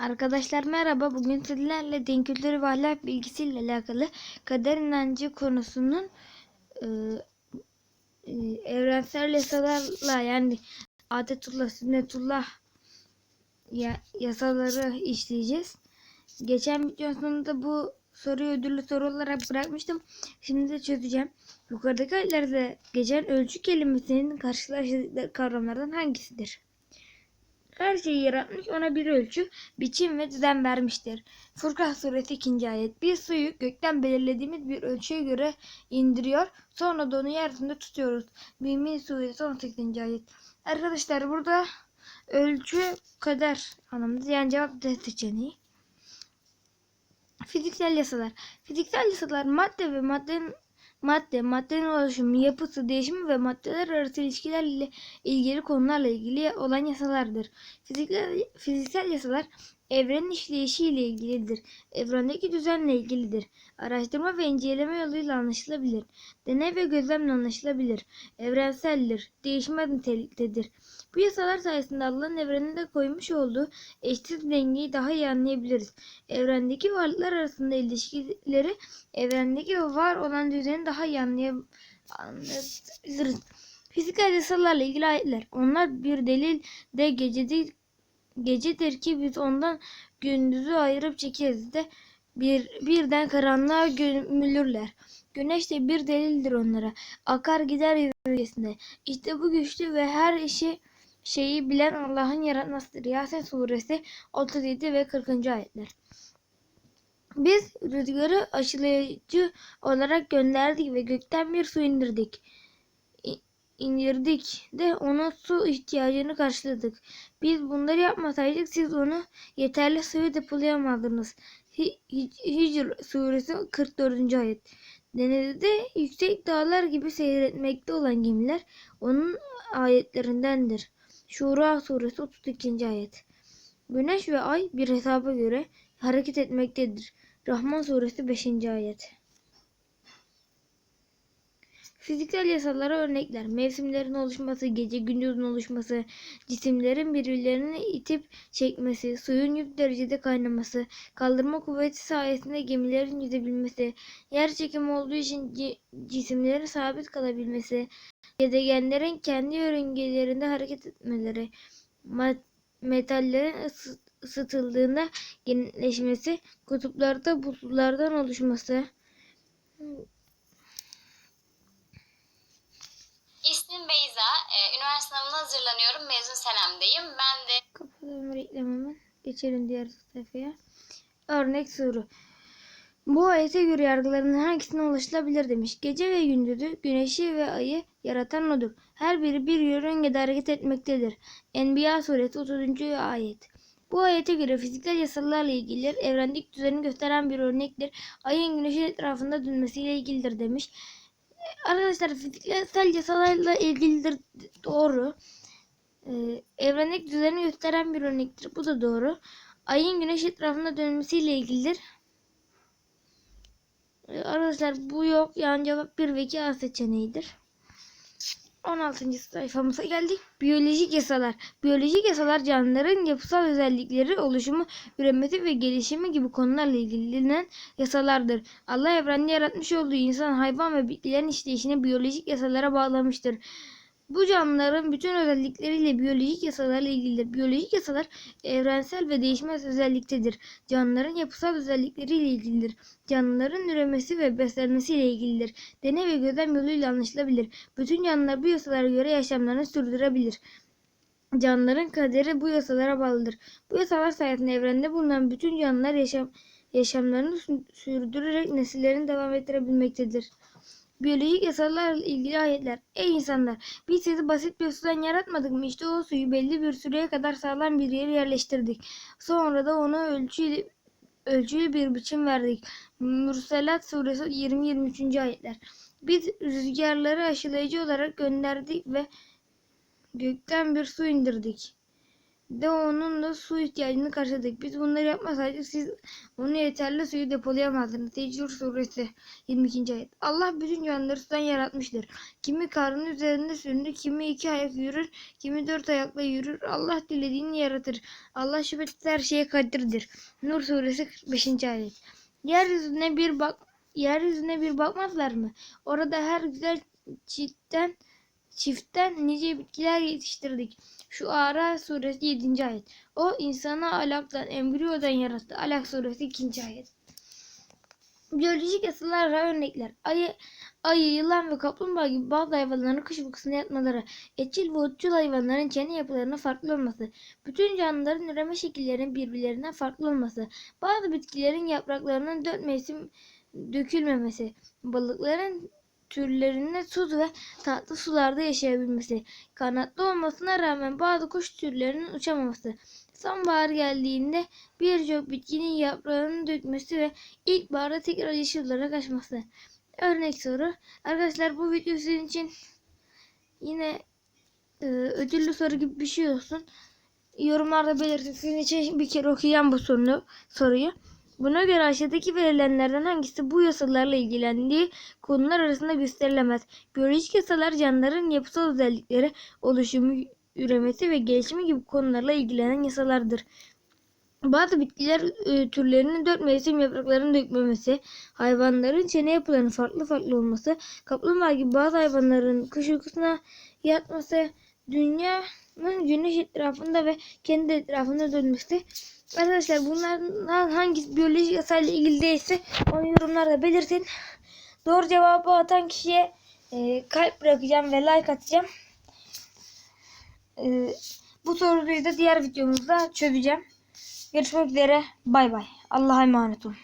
Arkadaşlar merhaba. Bugün sizlerle din kültürü ve ahlak bilgisiyle alakalı kader inancı konusunun e, e, evrensel yasalarla yani adetullah, sünnetullah ya, yasaları işleyeceğiz. Geçen videonun sonunda bu soruyu ödüllü soru olarak bırakmıştım. Şimdi de çözeceğim. Yukarıdaki ayetlerde geçen ölçü kelimesinin karşılaştığı kavramlardan hangisidir? Her şeyi yaratmış ona bir ölçü, biçim ve düzen vermiştir. Furkan suresi 2. ayet. Bir suyu gökten belirlediğimiz bir ölçüye göre indiriyor. Sonra da onu yeryüzünde tutuyoruz. Mümin suresi 18. ayet. Arkadaşlar burada ölçü kader anlamında yani cevap D seçeneği. Fiziksel yasalar. Fiziksel yasalar madde ve maddenin madde, maddenin oluşumu, yapısı, değişimi ve maddeler arası ilişkilerle ilgili konularla ilgili olan yasalardır. Fiziksel, fiziksel yasalar evrenin işleyişi ile ilgilidir. Evrendeki düzenle ilgilidir. Araştırma ve inceleme yoluyla anlaşılabilir. Deney ve gözlemle anlaşılabilir. Evrenseldir. Değişmez niteliktedir. Bu yasalar sayesinde Allah'ın evreninde koymuş olduğu eşsiz dengeyi daha iyi anlayabiliriz. Evrendeki varlıklar arasında ilişkileri evrendeki var olan düzeni daha iyi anlayabiliriz. Fiziksel yasalarla ilgili ayetler. Onlar bir delil de gecedir, gecedir ki biz ondan gündüzü ayırıp çekeriz de bir birden karanlığa gömülürler. Güneş de bir delildir onlara. Akar gider yörüngesinde. İşte bu güçlü ve her işi şeyi bilen Allah'ın yaratmasıdır. Yasin suresi 37 ve 40. ayetler. Biz rüzgarı aşılayıcı olarak gönderdik ve gökten bir su indirdik. İndirdik de onun su ihtiyacını karşıladık. Biz bunları yapmasaydık siz onu yeterli suyu depolayamazdınız. Hi- Hi- Hicr suresi 44. ayet. Denizde yüksek dağlar gibi seyretmekte olan gemiler onun ayetlerindendir. Şura suresi 32. ayet. Güneş ve ay bir hesaba göre hareket etmektedir. Rahman suresi 5. ayet. Fiziksel yasalara örnekler. Mevsimlerin oluşması, gece gündüzün oluşması, cisimlerin birbirlerini itip çekmesi, suyun 100 derecede kaynaması, kaldırma kuvveti sayesinde gemilerin yüzebilmesi, yer çekimi olduğu için ci- cisimlerin sabit kalabilmesi, gezegenlerin kendi yörüngelerinde hareket etmeleri, metallerin ısı- ısıtıldığında genişleşmesi, kutuplarda buzullardan oluşması, İsmim Beyza. Ee, üniversite sınavına hazırlanıyorum. Mezun senemdeyim. Ben de Kapatalım reklamımı. Geçelim diğer sayfaya. Örnek soru. Bu ayete göre yargıların hangisine ulaşılabilir demiş. Gece ve gündüzü, güneşi ve ayı yaratan odur. Her biri bir yörüngede hareket etmektedir. Enbiya suresi 30. ayet. Bu ayete göre fiziksel yasalarla ilgilidir. Evrendeki düzeni gösteren bir örnektir. Ayın güneşin etrafında dönmesiyle ilgilidir demiş. Arkadaşlar fiziksel yasalarla ilgilidir doğru. Ee, evrendeki düzeni gösteren bir örnektir. Bu da doğru. Ayın güneş etrafında dönmesiyle ilgilidir. Ee, arkadaşlar bu yok. Yani cevap 1 ve 2 A seçeneğidir. 16. sayfamıza geldik. Biyolojik yasalar. Biyolojik yasalar canlıların yapısal özellikleri, oluşumu, üremesi ve gelişimi gibi konularla ilgilenen yasalardır. Allah evrende yaratmış olduğu insan, hayvan ve bitkilerin işleyişini biyolojik yasalara bağlamıştır. Bu canlıların bütün özellikleriyle biyolojik yasalarla ilgilidir. Biyolojik yasalar evrensel ve değişmez özelliktedir. Canlıların yapısal özellikleriyle ilgilidir. Canlıların üremesi ve beslenmesiyle ilgilidir. Deney ve gözlem yoluyla anlaşılabilir. Bütün canlılar bu yasalara göre yaşamlarını sürdürebilir. Canlıların kaderi bu yasalara bağlıdır. Bu yasalar sayesinde evrende bulunan bütün canlılar yaşam yaşamlarını sü- sürdürerek nesillerini devam ettirebilmektedir. Biyolojik yasalarla ilgili ayetler. Ey insanlar! Biz sizi basit bir sudan yaratmadık mı? İşte o suyu belli bir süreye kadar sağlam bir yere yerleştirdik. Sonra da ona ölçülü, ölçülü bir biçim verdik. Mürselat suresi 20-23. ayetler. Biz rüzgarları aşılayıcı olarak gönderdik ve gökten bir su indirdik. De onun da su ihtiyacını karşıladık. Biz bunları yapmasaydık siz onu yeterli suyu depolayamazdınız. Tecrübe suresi 22. ayet. Allah bütün canlıları sudan yaratmıştır. Kimi karnın üzerinde sürünür, kimi iki ayak yürür, kimi dört ayakla yürür. Allah dilediğini yaratır. Allah şüphesiz her şeye kadirdir. Nur suresi 45. ayet. Yeryüzüne bir bak yeryüzüne bir bakmazlar mı? Orada her güzel çiftten çiftten nice bitkiler yetiştirdik. Şu Ara suresi 7. ayet. O insanı alaktan, embriyodan yarattı. Alak suresi 2. ayet. Biyolojik yasalara örnekler. Ayı, ayı, yılan ve kaplumbağa gibi bazı hayvanların kış uykusuna yatmaları, etçil ve otçul hayvanların çene yapılarının farklı olması, bütün canlıların üreme şekillerinin birbirlerinden farklı olması, bazı bitkilerin yapraklarının dört mevsim dökülmemesi, balıkların türlerinde tuz ve tatlı sularda yaşayabilmesi, kanatlı olmasına rağmen bazı kuş türlerinin uçamaması, sonbahar geldiğinde birçok bitkinin yaprağının dökmesi ve ilkbaharda tekrar yeşil olarak açması. Örnek soru. Arkadaşlar bu video sizin için yine e, ödüllü soru gibi bir şey olsun. Yorumlarda belirtin. Sizin için bir kere okuyacağım bu sorunu, soruyu. Buna göre aşağıdaki verilenlerden hangisi bu yasalarla ilgilendiği konular arasında gösterilemez? Biyolojik yasalar canlıların yapısal özellikleri, oluşumu, üremesi ve gelişimi gibi konularla ilgilenen yasalardır. Bazı bitkiler e, türlerinin dört mevsim yapraklarını dökmemesi, hayvanların çene yapılarının farklı farklı olması, kaplumbağa gibi bazı hayvanların kış uykusuna yatması, dünyanın güneş etrafında ve kendi etrafında dönmesi. Arkadaşlar bunlardan hangisi biyolojik yasayla ilgili değilse onu yorumlarda belirtin. Doğru cevabı atan kişiye e, kalp bırakacağım ve like atacağım. E, bu soruyu da diğer videomuzda çözeceğim. Görüşmek üzere. Bay bay. Allah'a emanet olun.